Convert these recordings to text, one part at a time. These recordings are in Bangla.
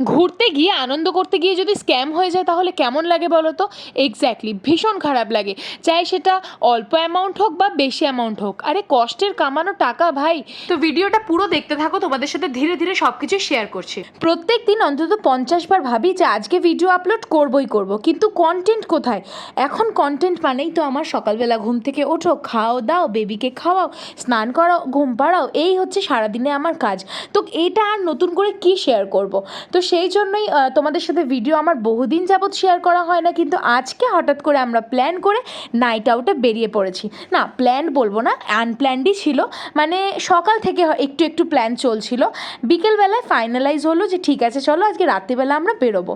ঘুরতে গিয়ে আনন্দ করতে গিয়ে যদি স্ক্যাম হয়ে যায় তাহলে কেমন লাগে বলো তো? এক্স্যাক্টলি ভীষণ খারাপ লাগে। চাই সেটা অল্প অ্যামাউন্ট হোক বা বেশি অ্যামাউন্ট হোক। আরে কষ্টের কামানো টাকা ভাই। তো ভিডিওটা পুরো দেখতে থাকো তোমাদের সাথে ধীরে ধীরে সব কিছু শেয়ার করছি। প্রত্যেক দিন অন্তত পঞ্চাশ বার ভাবি যে আজকে ভিডিও আপলোড করবই করব কিন্তু কন্টেন্ট কোথায়? এখন কন্টেন্ট মানেই তো আমার সকালবেলা ঘুম থেকে ওঠো খাও দাও বেবিকে খাওয়াও স্নান করাও ঘুম পাড়াও এই হচ্ছে সারাদিনে আমার কাজ। তো এটা আর নতুন করে কি শেয়ার করব? তো সেই জন্যই তোমাদের সাথে ভিডিও আমার বহুদিন যাবৎ শেয়ার করা হয় না, কিন্তু আজকে হঠাৎ করে আমরা প্ল্যান করে নাইট আউটে বেরিয়ে পড়েছি। না প্ল্যান বলব না আনপ্ল্যান্ডই ছিল। মানে সকাল থেকে একটু একটু প্ল্যান চলছিল। বিকেলবেলায় ফাইনালাইজ হলো যে ঠিক আছে, চলো আজকে রাত্রিবেলা আমরা বেরোবো।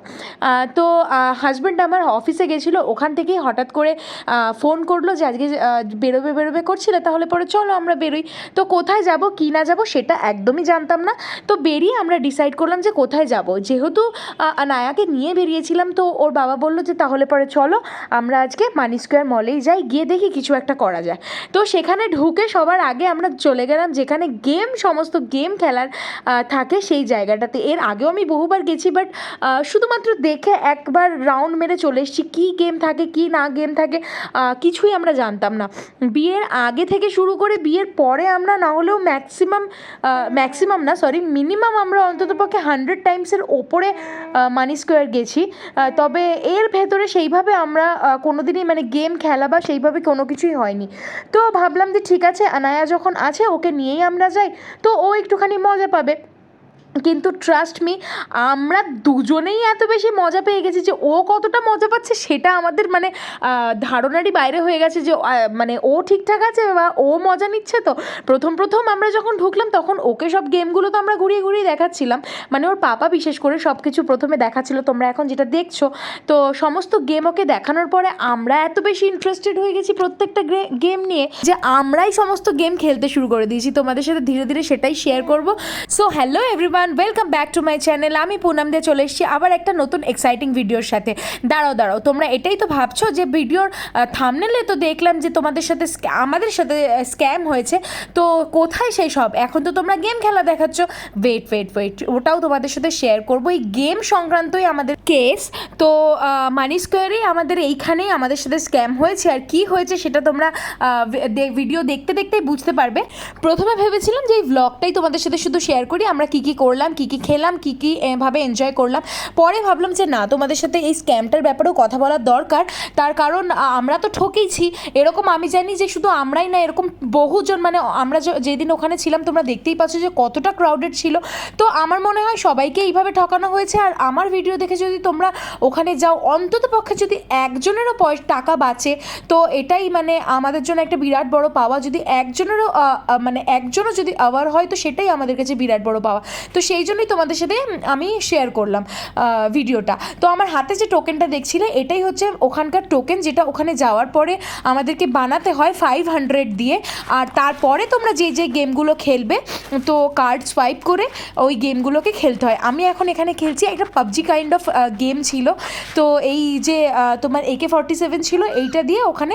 তো হাজব্যান্ড আমার অফিসে গেছিল, ওখান থেকেই হঠাৎ করে ফোন করল যে আজকে বেরোবে বেরোবে করছিলে, তাহলে পরে চলো আমরা বেরোই। তো কোথায় যাব, কি না যাব, সেটা একদমই জানতাম না। তো বেরিয়ে আমরা ডিসাইড করলাম যে কোথায় যাব। যেহেতু নায়াকে নিয়ে বেরিয়েছিলাম, তো ওর বাবা বলল যে, তাহলে পরে চলো, আমরা আজকে মানি স্কোয়ার মলেই যাই, গিয়ে দেখি কিছু একটা করা যায়। তো সেখানে ঢুকে সবার আগে আমরা চলে গেলাম, যেখানে গেম, সমস্ত গেম খেলার থাকে সেই জায়গাটাতে। এর আগেও আমি বহুবার গেছি, বাট শুধুমাত্র দেখে একবার রাউন্ড মেরে চলে এসেছি, কী গেম থাকে, কি না গেম থাকে কিছুই আমরা জানতাম না। বিয়ের আগে থেকে শুরু করে বিয়ের পরে আমরা না হলেও ম্যাক্সিমাম ম্যাক্সিমাম না, সরি, মিনিমাম আমরা অন্ততপক্ষে হান্ড্রেড টাইমসের ওপরে মানি স্কোয়ার গেছি। তবে এর ভেতরে সেইভাবে আমরা কোনো দিনই মানে গেম খেলা বা সেইভাবে কোনো কিছুই হয়নি। তো ভাবলাম যে ঠিক আছে, আনায়া যখন আছে, ওকে নিয়েই আমরা যাই। তো ও একটুখানি মজা পাবে। কিন্তু ট্রাস্ট মি আমরা দুজনেই এত বেশি মজা পেয়ে গেছি যে ও কতটা মজা পাচ্ছে সেটা আমাদের মানে ধারণারই বাইরে হয়ে গেছে যে মানে ও ঠিকঠাক আছে বা ও মজা নিচ্ছে তো। প্রথম প্রথম আমরা যখন ঢুকলাম তখন ওকে সব গেমগুলো তো আমরা ঘুরিয়ে ঘুরিয়ে দেখাচ্ছিলাম। মানে ওর পাপা বিশেষ করে সব কিছু প্রথমে দেখাচ্ছিল, তোমরা এখন যেটা দেখছ। তো সমস্ত গেম ওকে দেখানোর পরে আমরা এত বেশি ইন্টারেস্টেড হয়ে গেছি প্রত্যেকটা গেম নিয়ে যে আমরাই সমস্ত গেম খেলতে শুরু করে দিয়েছি। তোমাদের সাথে ধীরে ধীরে সেটাই শেয়ার করব। So hello everyone welcome back to my channel আমি পুনাম দিয়ে চলে এসেছি আবার একটা নতুন এক্সাইটিং ভিডিওর সাথে। দাঁড়াও দাঁড়াও, তোমরা এটাই তো ভাবছ যে ভিডিওর থামনেলে তো দেখলাম যে তোমাদের সাথে আমাদের সাথে স্ক্যাম হয়েছে। তো কোথায় সেই সব? এখন তো তোমরা গেম খেলা দেখাচ্ছ। ওয়েট ওয়েট ওয়েট ওটাও তোমাদের সাথে শেয়ার করব। এই গেম সংক্রান্তই আমাদের কেস তো মানি স্কোয়ারেই আমাদের এইখানেই আমাদের সাথে স্ক্যাম হয়েছে। আর কি হয়েছে সেটা তোমরা ভিডিও দেখতে দেখতেই বুঝতে পারবে। প্রথমে ভেবেছিলাম যে এই ভ্লগটাই তোমাদের সাথে শুধু শেয়ার করি। আমরা কী কী করলাম, কী কী খেলাম, কী কী ভাবে এনজয় করলাম। পরে ভাবলাম যে, না, তোমাদের সাথে এই স্ক্যামটার ব্যাপারেও কথা বলার দরকার। তার কারণ আমরা তো ঠকেইছি। এরকম আমি জানি যে, শুধু আমরাই না, এরকম বহুজন মানে আমরা যেদিন ওখানে ছিলাম, তোমরা দেখতেই পাচ্ছ যে, কতটা ক্রাউডেড ছিল। তো আমার মনে হয় সবাইকে এইভাবে ঠকানো হয়েছে। আর আমার ভিডিও দেখে যদি তোমরা ওখানে যাও, অন্তত পক্ষে যদি একজনেরও পয়সা টাকা বাঁচে, তো এটাই মানে আমাদের জন্য একটা বিরাট বড় পাওয়া। যদি একজনেরও মানে একজনও যদি আওয়ার হয়, তো সেটাই আমাদের কাছে বিরাট বড় পাওয়া। তো সেই জন্যই তোমাদের সাথে আমি শেয়ার করলাম ভিডিওটা। তো আমার হাতে যে টোকেনটা দেখছিলে, এটাই হচ্ছে ওখানকার টোকেন যেটা ওখানে যাওয়ার পরে আমাদেরকে বানাতে হয় ফাইভ হান্ড্রেড দিয়ে। আর তারপরে তোমরা যে যে গেমগুলো খেলবে, তো কার্ড সোয়াইপ করে ওই গেমগুলোকে খেলতে হয়। আমি এখন এখানে খেলছি, একটা পাবজি কাইন্ড অফ গেম ছিল। তো এই যে তোমার একে ফর্টি সেভেন ছিল, এইটা দিয়ে ওখানে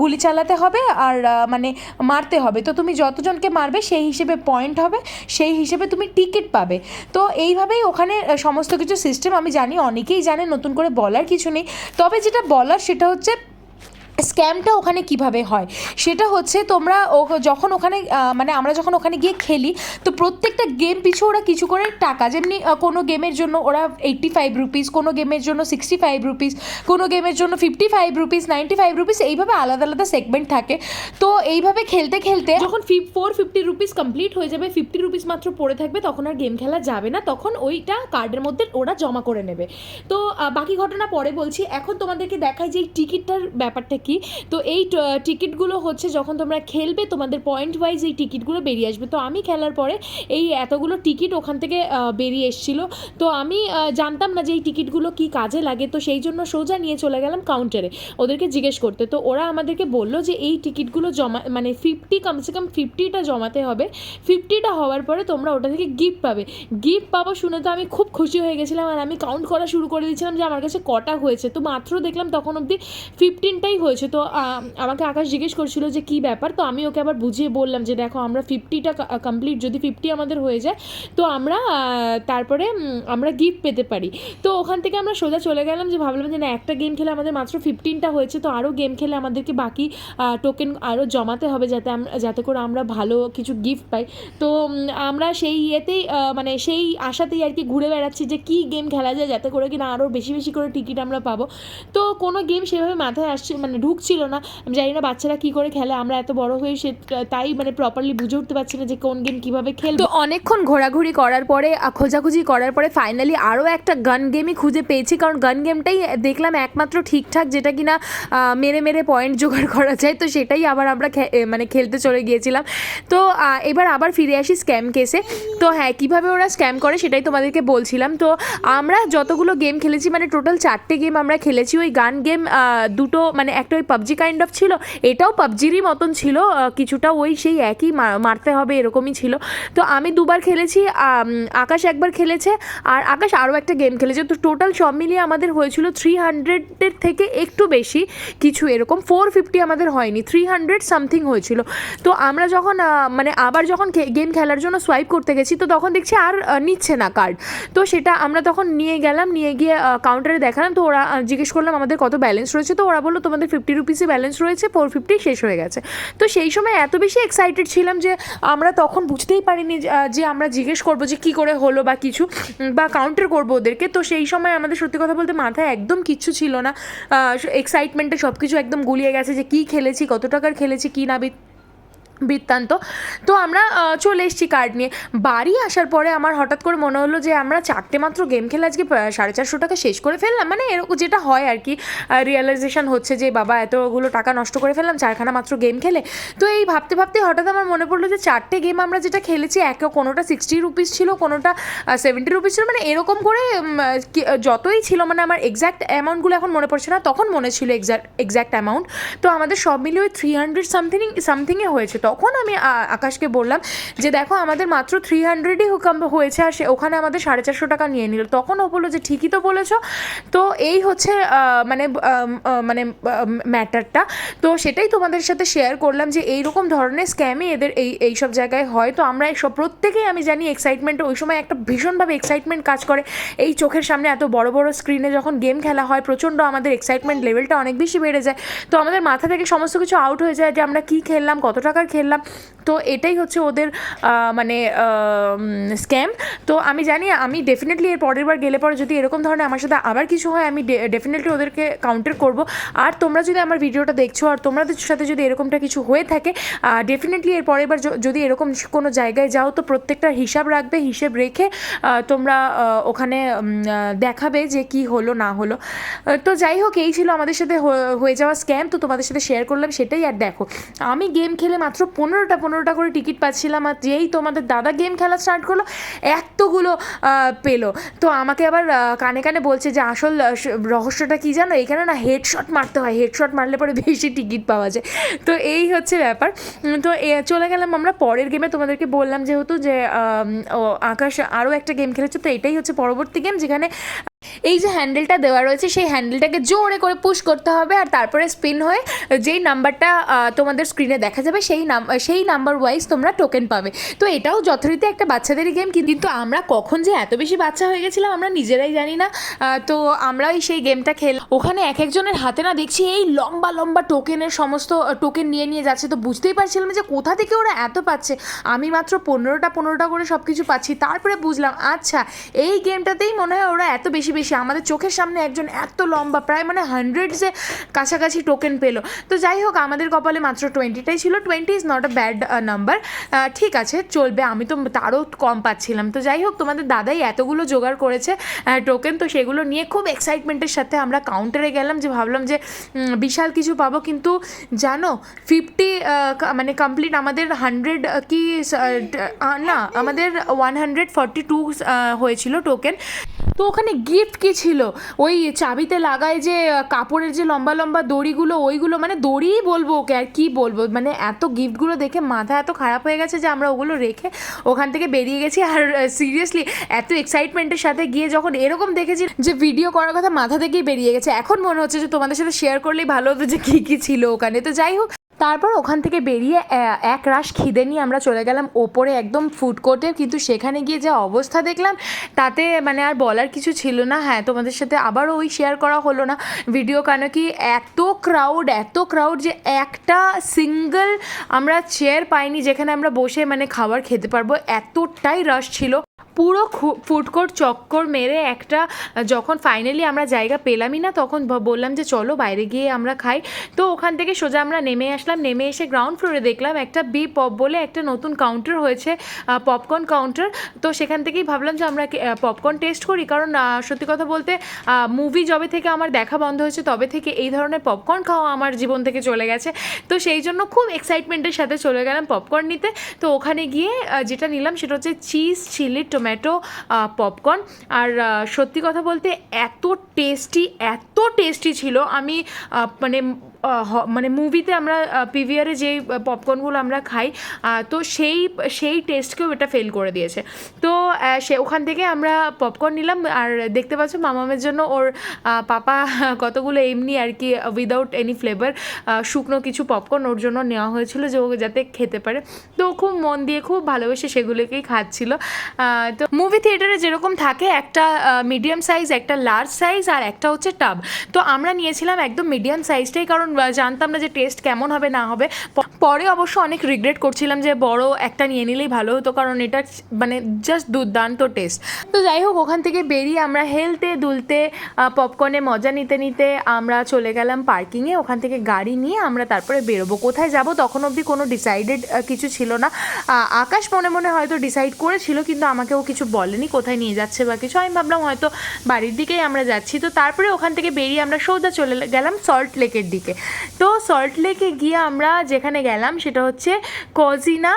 গুলি চালাতে হবে আর মানে মারতে হবে। তো তুমি যতজনকে মারবে, সেই হিসেবে পয়েন্ট হবে। সেই হিসেবে তুমি টিকিট পাবে। তো এইভাবেই ওখানে সমস্ত কিছু সিস্টেম আমি জানি, অনেকেই জানে, নতুন করে বলার কিছু নেই। তবে যেটা বলার সেটা হচ্ছে স্ক্যামটা ওখানে কীভাবে হয়? সেটা হচ্ছে তোমরা ও- যখন ওখানে মানে আমরা যখন ওখানে গিয়ে খেলি, তো প্রত্যেকটা গেম পিছু ওরা কিছু করে টাকা। যেমনি কোনো গেমের জন্য ওরা এইট্টি ফাইভ রুপিস কোনো গেমের জন্য সিক্সটি ফাইভ রুপিস কোনো গেমের জন্য fifty five rupees ninety five rupees এইভাবে আলাদা আলাদা সেগমেন্ট থাকে। তো এইভাবে খেলতে খেলতে যখন ফি ফোর ফিফটি রুপিস কমপ্লিট হয়ে যাবে ফিফটি রুপিস মাত্র পড়ে থাকবে, তখন আর গেম খেলা যাবে না। তখন ওইটা কার্ডের মধ্যে ওরা জমা করে নেবে। তো বাকি ঘটনা পরে বলছি। এখন তোমাদেরকে দেখায় যে এই টিকিটটার ব্যাপারটা কি? তো এই টিকিটগুলো হচ্ছে যখন তোমরা খেলবে, তোমাদের পয়েন্ট ওয়াইজ এই টিকিটগুলো বেরিয়ে আসবে। তো আমি খেলার পরে এই এতগুলো টিকিট ওখান থেকে বেরিয়ে এসেছিল। তো আমি জানতাম না যে এই টিকিটগুলো কি কাজে লাগে। তো সেই জন্য সোজা নিয়ে চলে গেলাম কাউন্টারে ওদেরকে জিজ্ঞেস করতে। তো ওরা আমাদেরকে বলল যে এই টিকিটগুলো জমা মানে ফিফটি কমসে কম ফিফটিটা জমাতে হবে। ফিফটিটা হওয়ার পরে তোমরা ওটা থেকে গিফট পাবে। গিফট পাবো শুনে তো আমি খুব খুশি হয়ে গেছিলাম। আর আমি কাউন্ট করা শুরু করে দিয়েছিলাম যে আমার কাছে কটা হয়েছে। তো মাত্র দেখলাম তখন অবধি ফিফটিনটাই হয়েছে। হয়েছে তো আমাকে আকাশ জিজ্ঞেস করছিল যে কী ব্যাপার? তো আমি ওকে আবার বুঝিয়ে বললাম যে, দেখো, আমরা ফিফটিটা কমপ্লিট যদি ফিফটি আমাদের হয়ে যায়, তো আমরা তারপরে আমরা গিফট পেতে পারি। তো ওখান থেকে আমরা সোজা চলে গেলাম যে, ভাবলাম যে, না, একটা গেম খেলে আমাদের মাত্র ফিফটিনটা হয়েছে, তো আরও গেম খেলে আমাদেরকে বাকি টোকেন আরও জমাতে হবে যাতে যাতে করে আমরা ভালো কিছু গিফট পাই। তো আমরা সেই ইয়েতেই মানে সেই আশাতেই আর কি ঘুরে বেড়াচ্ছি যে, কী গেম খেলা যায় যাতে করে কিনা আরও বেশি বেশি করে টিকিট আমরা পাবো। তো কোনো গেম সেভাবে মাথায় আসছে মানে ঢুকছিল না। আমি জানি না বাচ্চারা কী করে খেলে, আমরা এত বড় হয়ে সে তাই মানে প্রপারলি বুঝে উঠতে পারছি না যে কোন গেম কীভাবে খেলব। তো অনেকক্ষণ ঘোরাঘুরি করার পরে খোঁজাখুঁজি করার পরে ফাইনালি আরও একটা গান গেমই খুঁজে পেয়েছি। কারণ গান গেমটাই দেখলাম একমাত্র ঠিকঠাক যেটা কিনা মেরে মেরে পয়েন্ট জোগাড় করা যায়। তো সেটাই আবার আমরা মানে খেলতে চলে গিয়েছিলাম। তো এবার আবার ফিরে আসি স্ক্যাম কেসে তো হ্যাঁ কীভাবে ওরা স্ক্যাম করে সেটাই তোমাদেরকে বলছিলাম। তো আমরা যতগুলো গেম খেলেছি মানে টোটাল চারটে গেম আমরা খেলেছি। ওই গান গেম দুটো মানে একটা ওই পাবজি কাইন্ড অফ ছিল, এটাও পাবজিরই মতন ছিল কিছুটা ওই সেই একই মারতে হবে এরকমই ছিল। তো আমি দুবার খেলেছি আকাশ একবার খেলেছে, আর আকাশ আরও একটা গেম খেলেছে। তো টোটাল সব মিলিয়ে আমাদের হয়েছিল থ্রি হান্ড্রেডের থেকে একটু বেশি, কিছু এরকম ফোর ফিফটি আমাদের হয়নি থ্রি হান্ড্রেড সামথিং হয়েছিল। তো আমরা যখন মানে আবার যখন গেম খেলার জন্য সোয়াইপ করতে গেছি, তো তখন দেখছি আর নিচ্ছে না কার্ড তো সেটা আমরা তখন নিয়ে গেলাম, নিয়ে গিয়ে কাউন্টারে দেখালাম, তো ওরা জিজ্ঞেস করলাম আমাদের কত ব্যালেন্স রয়েছে, তো ওরা বলল তোমাদের ফিফটি রুপিসই ব্যালেন্স রয়েছে ফোর ফিফটি শেষ হয়ে গেছে। তো সেই সময় এত বেশি এক্সাইটেড ছিলাম যে আমরা তখন বুঝতেই পারিনি যে, আমরা জিজ্ঞেস করব যে কী করে হলো বা কিছু বা কাউন্টার করব ওদেরকে। তো সেই সময় আমাদের সত্যি কথা বলতে মাথায় একদম কিচ্ছু ছিল না। এক্সাইটমেন্টে সব কিছু একদম গুলিয়ে গেছে যে কী খেলেছি কত টাকার খেলেছি কী না বৃত্তান্ত। তো আমরা চলে এসেছি কার্ড নিয়ে। বাড়ি আসার পরে আমার হঠাৎ করে মনে হলো যে আমরা চারটে মাত্র গেম খেলে আজকে সাড়ে চারশো টাকা শেষ করে ফেললাম। মানে এরকম যেটা হয় আর কি রিয়েলাইজেশন হচ্ছে যে বাবা এতগুলো টাকা নষ্ট করে ফেললাম, চারখানা মাত্র গেম খেলে। তো এই ভাবতে ভাবতে হঠাৎ আমার মনে পড়ল যে চারটে গেম আমরা যেটা খেলেছি, একে কোনোটা সিক্সটি রুপিস ছিল, কোনোটা সেভেন্টি রুপিস ছিল। মানে এরকম করে যতই ছিল মানে আমার এক্স্যাক্ট অ্যামাউন্টগুলো এখন মনে পড়ছে না, তখন মনে ছিল এক্স্যাক্ট এক্স্যাক্ট অ্যামাউন্ট তো আমাদের সব মিলিয়ে ওই থ্রি হান্ড্রেড সামথিং সামথিংয়ে হয়েছে। তখন আমি আকাশকে বললাম যে, দেখো, আমাদের মাত্র থ্রি হান্ড্রেডই হয়েছে আর সে, ওখানে আমাদের সাড়ে চারশো টাকা নিয়ে নিল। তখন ও বলল যে, ঠিকই তো বলেছ। তো এই হচ্ছে মানে মানে ম্যাটারটা। তো সেটাই তোমাদের সাথে শেয়ার করলাম যে এই রকম ধরনের স্ক্যামই এদের এই এই সব জায়গায় হয়। তো আমরা সব প্রত্যেকেই আমি জানি এক্সাইটমেন্ট ওই সময় একটা ভীষণভাবে এক্সাইটমেন্ট কাজ করে। এই চোখের সামনে এত বড় বড় স্ক্রিনে যখন গেম খেলা হয়, প্রচণ্ড আমাদের এক্সাইটমেন্ট লেভেলটা অনেক বেশি বেড়ে যায়। তো আমাদের মাথা থেকে সমস্ত কিছু আউট হয়ে যায় যে, আমরা কী খেললাম, কত টাকার খেললাম তো এটাই হচ্ছে ওদের মানে স্ক্যাম তো আমি জানি, আমি ডেফিনেটলি এর পরের বার গেলে পরে যদি এরকম ধরনের আমার সাথে আবার কিছু হয়, আমি ডেফিনেটলি ওদেরকে কাউন্টার করব। আর তোমরা যদি আমার ভিডিওটা দেখছ, আর তোমাদের সাথে যদি এরকমটা কিছু হয়ে থাকে ডেফিনেটলি এর পরের বার যদি এরকম কোনো জায়গায় যাও, তো প্রত্যেকটা হিসাব রাখবে, হিসেব রেখে তোমরা ওখানে দেখাবে যে কি হলো, না হলো। তো যাই হোক, এই ছিল আমাদের সাথে হয়ে যাওয়া স্ক্যাম তো তোমাদের সাথে শেয়ার করলাম, সেটাই আর দেখো। আমি গেম খেলে মাত্র পনেরোটা পনেরোটা করে টিকিট পাচ্ছিলাম আর যেই তোমাদের দাদা গেম খেলা স্টার্ট করল, এতগুলো পেল। তো আমাকে আবার কানে কানে বলছে যে, আসল রহস্যটা কি জানো? এখানে না হেডশট মারতে হয়। হেডশট মারলে পরে বেশি টিকিট পাওয়া যায়। তো এই হচ্ছে ব্যাপার। তো চলে গেলাম আমরা পরের গেমে তোমাদেরকে বললাম যেহেতু যে আকাশ আরও একটা গেম খেলেছে। তো এটাই হচ্ছে পরবর্তী গেম যেখানে এই যে হ্যান্ডেলটা দেওয়া রয়েছে, সেই হ্যান্ডেলটাকে জোরে করে পুশ করতে হবে আর তারপরে স্পিন হয়ে যেই নাম্বারটা তোমাদের স্ক্রিনে দেখা যাবে, সেই নাম সেই নাম্বার ওয়াইজ তোমরা টোকেন পাবে। তো এটাও যথারীতি একটা বাচ্চাদেরই গেম কিন্তু আমরা কখন যে এত বেশি বাচ্চা হয়ে গেছিলাম আমরা নিজেরাই জানি না। তো আমরাই সেই গেমটা খেল ওখানে এক একজনের হাতে না দেখছি এই লম্বা লম্বা টোকেনের সমস্ত টোকেন নিয়ে নিয়ে যাচ্ছে। তো বুঝতেই পারছিলাম যে কোথা থেকে ওরা এত পাচ্ছে। আমি মাত্র পনেরোটা পনেরোটা করে সব কিছু পাচ্ছি। তারপরে বুঝলাম আচ্ছা এই গেমটাতেই মনে হয় ওরা এত বেশি বেশি আমাদের চোখের সামনে একজন এত লম্বা, প্রায় মানে হান্ড্রেডসে কাছাকাছি টোকেন পেল। তো যাই হোক, আমাদের কপালে মাত্র টোয়েন্টিটাই ছিল। Twenty is not a bad number ঠিক আছে, চলবে। আমি তো তারও কম পাচ্ছিলাম। তো যাই হোক, তোমাদের দাদাই এতগুলো জোগাড় করেছে টোকেন তো সেগুলো নিয়ে খুব এক্সাইটমেন্টের সাথে আমরা কাউন্টারে গেলাম যে ভাবলাম যে বিশাল কিছু পাবো। কিন্তু জানো ফিফটি মানে কমপ্লিট আমাদের হান্ড্রেড কি না, আমাদের ওয়ান হান্ড্রেড ফর্টি টু হয়েছিল টোকেন তো ওখানে গিফট কি ছিল? ওই চাবিতে লাগায় যে কাপড়ের যে লম্বা লম্বা দড়িগুলো, ওইগুলো মানে দড়িই বলব ওকে আর কি বলব? মানে এত গিফটগুলো দেখে মাথা এত খারাপ হয়ে গেছে যে আমরা ওগুলো রেখে ওখান থেকে বেরিয়ে গেছি। আর সিরিয়াসলি এত এক্সাইটমেন্টের সাথে গিয়ে যখন এরকম দেখেছি যে ভিডিও করার কথা মাথা থেকেই বেরিয়ে গেছে। এখন মনে হচ্ছে যে তোমাদের সাথে শেয়ার করলেই ভালো হতো যে কী কী ছিল ওখানে। তো যাই হোক তারপর ওখান থেকে বেরিয়ে এক রাশ খিদে নিয়ে আমরা চলে গেলাম ওপরে একদম ফুড কোর্টে কিন্তু সেখানে গিয়ে যে অবস্থা দেখলাম, তাতে মানে আর বলার কিছু ছিল না। হ্যাঁ তোমাদের সাথে আবারও ওই শেয়ার করা হলো না। ভিডিও কেন কি এত ক্রাউড এত ক্রাউড যে একটা সিঙ্গেল আমরা চেয়ার পাইনি যেখানে আমরা বসে মানে খাবার খেতে পারব। এতটাই রাশ ছিল। পুরো ফুড কোর্ট চক্কর মেরে একটা, যখন ফাইনালি আমরা জায়গা পেলামই না, তখন বললাম যে চলো বাইরে গিয়ে আমরা খাই। তো ওখান থেকে সোজা আমরা নেমে আসলাম, নেমে এসে গ্রাউন্ড ফ্লোরে দেখলাম একটা বি পপ বলে একটা নতুন কাউন্টার হয়েছে পপকর্ন কাউন্টার তো সেখান থেকেই ভাবলাম যে আমরা পপকর্ন টেস্ট করি। কারণ সত্যি কথা বলতে মুভি যবে থেকে আমার দেখা বন্ধ হয়েছে, তবে থেকে এই ধরনের পপকর্ন খাওয়া আমার জীবন থেকে চলে গেছে। তো সেই জন্য খুব এক্সাইটমেন্টের সাথে চলে গেলাম পপকর্ন নিতে। তো ওখানে গিয়ে যেটা নিলাম সেটা হচ্ছে চিজ চিলি টমেটো পপকর্ন আর সত্যি কথা বলতে এত টেস্টি এত টেস্টি ছিল। আমি মানে মানে মুভিতে আমরা পিভিআরে যে পপকর্নগুলো আমরা খাই তো সেই সেই টেস্টকেও এটা ফেল করে দিয়েছে। তো সে, ওখান থেকে আমরা পপকর্ন নিলাম, আর দেখতে পাচ্ছ মামামের জন্য ওর পাপা কতগুলো এমনি আর কি উইদাউট এনি ফ্লেভার শুকনো কিছু পপকর্ন ওর জন্য নেওয়া হয়েছিল যে ও যাতে খেতে পারে। তো খুব মন দিয়ে, খুব ভালোবেসে সেগুলোকেই খাচ্ছিল। তো মুভি থিয়েটারে যেরকম থাকে, একটা মিডিয়াম সাইজ একটা লার্জ সাইজ আর একটা হচ্ছে টাব তো আমরা নিয়েছিলাম একদম মিডিয়াম সাইজটাই কারণ জানতাম না যে টেস্ট কেমন হবে, না হবে। পরে অবশ্য অনেক রিগ্রেট করছিলাম যে বড় একটা নিয়ে নিলেই ভালো হতো, কারণ এটা মানে জাস্ট দুর্দান্ত টেস্ট তো যাই হোক, ওখান থেকে বেরিয়ে আমরা হেলতে দুলতে পপকর্নে মজা নিতে নিতে আমরা চলে গেলাম পার্কিংয়ে ওখান থেকে গাড়ি নিয়ে আমরা তারপরে বেরোবো। কোথায় যাব তখন অবধি কোনো ডিসাইডেড কিছু ছিল না। আকাশ মনে মনে হয়তো ডিসাইড করেছিল, কিন্তু আমাকেও কিছু বলেনি কোথায় নিয়ে যাচ্ছে বা কিছু। আমি ভাবলাম হয়তো বাড়ির দিকেই আমরা যাচ্ছি। তো তারপরে ওখান থেকে বেরিয়ে আমরা সৌদা চলে গেলাম সল্ট লেকের দিকে। তো সল্টলেকে গিয়ে আমরা যেখানে গেলাম সেটা হচ্ছে কজিনা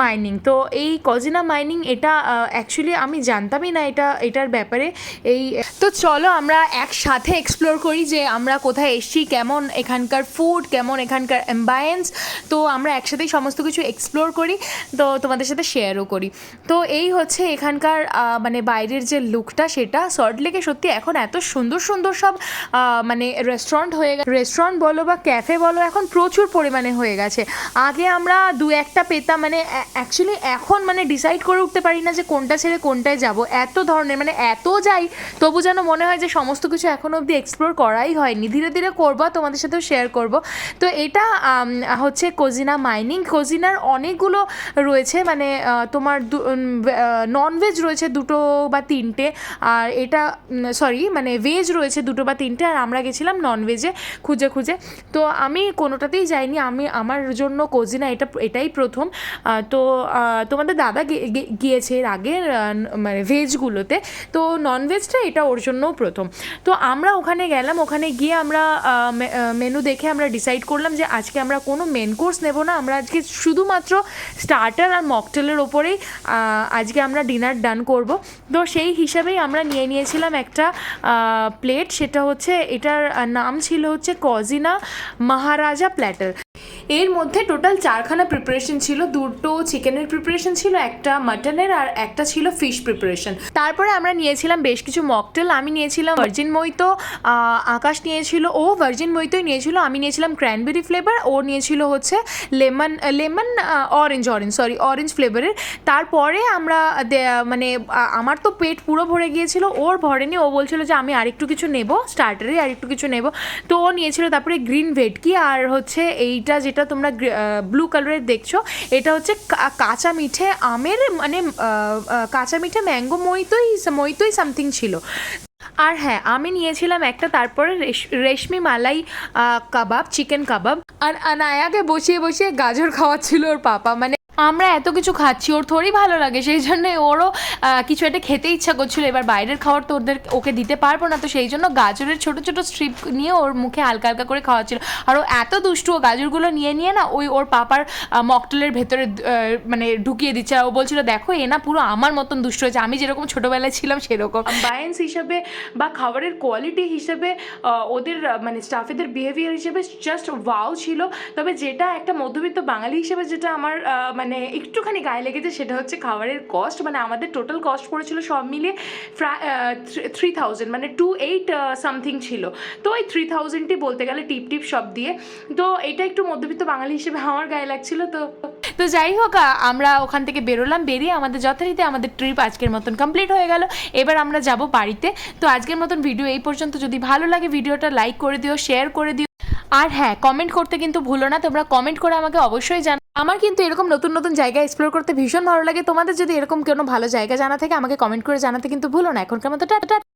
মাইনিং তো এই কজিনা মাইনিং এটা অ্যাকচুয়ালি আমি জানতামই না এটা, এটার ব্যাপারে। এই, তো চলো আমরা একসাথে এক্সপ্লোর করি যে আমরা কোথায় এসেছি, কেমন এখানকার ফুড কেমন এখানকার অ্যাম্বায়েন্স তো আমরা একসাথেই সমস্ত কিছু এক্সপ্লোর করি, তো তোমাদের সাথে শেয়ারও করি। তো এই হচ্ছে এখানকার মানে বাইরের যে লুকটা সেটা। সল্ট লেকে সত্যি এখন এত সুন্দর সুন্দর সব মানে রেস্টুরেন্ট হয়ে গেছে। রেস্টুরেন্ট বলো বা ক্যাফে বলো, এখন প্রচুর পরিমাণে হয়ে গেছে। আগে আমরা দু একটা পেতাম মানে অ্যাকচুয়ালি এখন মানে ডিসাইড করে উঠতে পারি না যে কোনটা ছেড়ে কোনটায় যাব। এত ধরনের মানে এত যাই, তবু যেন মনে হয় যে সমস্ত কিছু এখন অবধি এক্সপ্লোর করাই হয়নি। ধীরে ধীরে করব তোমাদের সাথেও শেয়ার করব। তো এটা হচ্ছে কোজিনা মাইনিং কোজিনার অনেকগুলো রয়েছে মানে তোমার ননভেজ রয়েছে দুটো বা তিনটে, আর এটা সরি মানে ভেজ রয়েছে দুটো বা তিনটে, আর আমরা গেছিলাম ননভেজে খুঁজে খুঁজে। তো আমি কোনোটাতেই যাইনি, আমি, আমার জন্য কোজিনা এটা, এটাই প্রথম। তো তোমাদের দাদা গিয়েছে এর আগে মানে ভেজগুলোতে। তো ননভেজটা এটা ওর জন্যও প্রথম। তো আমরা ওখানে গেলাম, ওখানে গিয়ে আমরা মেনু দেখে আমরা ডিসাইড করলাম যে আজকে আমরা কোনো মেন কোর্স নেব না। আমরা আজকে শুধুমাত্র স্টার্টার আর মকটেলের ওপরেই আজকে আমরা ডিনার ডান করব। তো সেই হিসাবেই আমরা নিয়ে নিয়েছিলাম একটা প্লেট সেটা হচ্ছে, এটার নাম ছিল হচ্ছে কজিনা মহারাজা প্ল্যাটার এর মধ্যে টোটাল চারখানা প্রিপারেশন ছিল, দুটো চিকেনের প্রিপারেশন ছিল, একটা মাটনের আর একটা ছিল ফিশ প্রিপারেশন তারপরে আমরা নিয়েছিলাম বেশ কিছু মকটেল আমি নিয়েছিলাম ভার্জিন মইতো আকাশ নিয়েছিল, ও ভার্জিন মইতোই নিয়েছিল, আমি নিয়েছিলাম ক্র্যানবেরি ফ্লেভার ও নিয়েছিল হচ্ছে lemon lemon orange orange sorry orange ফ্লেভারের তারপরে আমরা মানে আমার তো পেট পুরো ভরে গিয়েছিল, ওর ভরেনি, ও বলছিল যে আমি আরেকটু কিছু নেব স্টার্টারে আরেকটু কিছু নেব। তো ও নিয়েছিল তারপরে গ্রিন ভেটকি আর হচ্ছে এইটা যেটা তোমরা ব্লু কালারের দেখছ, এটা হচ্ছে কাঁচা মিঠে আমের মানে কাঁচা মিঠে ম্যাঙ্গো মইতোই মইতোই সামথিং ছিল। আর হ্যাঁ আমি নিয়েছিলাম একটা, তারপরে রেশ- রেশমি মালাই কাবাব চিকেন কাবাব। আর আনায়াকে বসিয়ে বসিয়ে গাজর খাওয়াচ্ছিল ওর পাপা। মানে আমরা এত কিছু খাচ্ছি ওর থোড়ই ভালো লাগে সেই জন্য ওরও কিছু একটা খেতে ইচ্ছা করছিল। এবার বাইরের খাবার তো ওদের ওকে দিতে পারব না তো সেই জন্য গাজরের ছোট ছোট স্ট্রিপ নিয়ে ওর মুখে হালকা হালকা করে খাওয়াচ্ছিল। আর ও এত দুষ্টু ও গাজরগুলো নিয়ে নিয়ে না ওই ওর পাপার মকটেলের ভেতরে মানে ঢুকিয়ে দিচ্ছে। আর ও বলছিল দেখো এ না পুরো আমার মতন দুষ্টু হয়েছে। আমি যেরকম ছোটোবেলায় ছিলাম সেরকম। বায়েন্স হিসাবে বা খাবারের কোয়ালিটি হিসেবে ওদের মানে স্টাফেদের বিহেভিয়ার হিসেবে জাস্ট ওয়াও ছিল। তবে যেটা একটা মধ্যবিত্ত বাঙালি হিসেবে যেটা আমার আহ, মানে একটুখানি গায়ে লেগেছে, সেটা হচ্ছে খাবারের কস্ট মানে আমাদের টোটাল কস্ট পড়েছিল সব মিলিয়ে থ্রি থাউজেন্ড মানে টু এইট সামথিং ছিল। তো ওই থ্রি থাউজেন্ডটি বলতে গেলে টিপ টিপ সব দিয়ে। তো এটা একটু মধ্যবিত্ত বাঙালি হিসেবে আমার গায়ে লাগছিল, তো তো যাই হোক আমরা ওখান থেকে বেরোলাম, বেরিয়ে আমাদের যথারীতি আমাদের ট্রিপ আজকের মতন কমপ্লিট হয়ে গেল। এবার আমরা যাব বাড়িতে। তো আজকের মতন ভিডিও এই পর্যন্ত। যদি ভালো লাগে ভিডিওটা লাইক করে দিও শেয়ার করে দিও। আর হ্যাঁ কমেন্ট করতে কিন্তু ভুলো না, তোমরা কমেন্ট করে আমাকে অবশ্যই জানো আমার কিন্তু এরকম নতুন নতুন জায়গা এক্সপ্লোর করতে ভীষণ ভালো লাগে। তোমাদের যদি এরকম কোনো ভালো জায়গা জানা থাকে, আমাকে কমেন্ট করে জানাতে কিন্তু ভুলো না। এখনকার মতো টাটা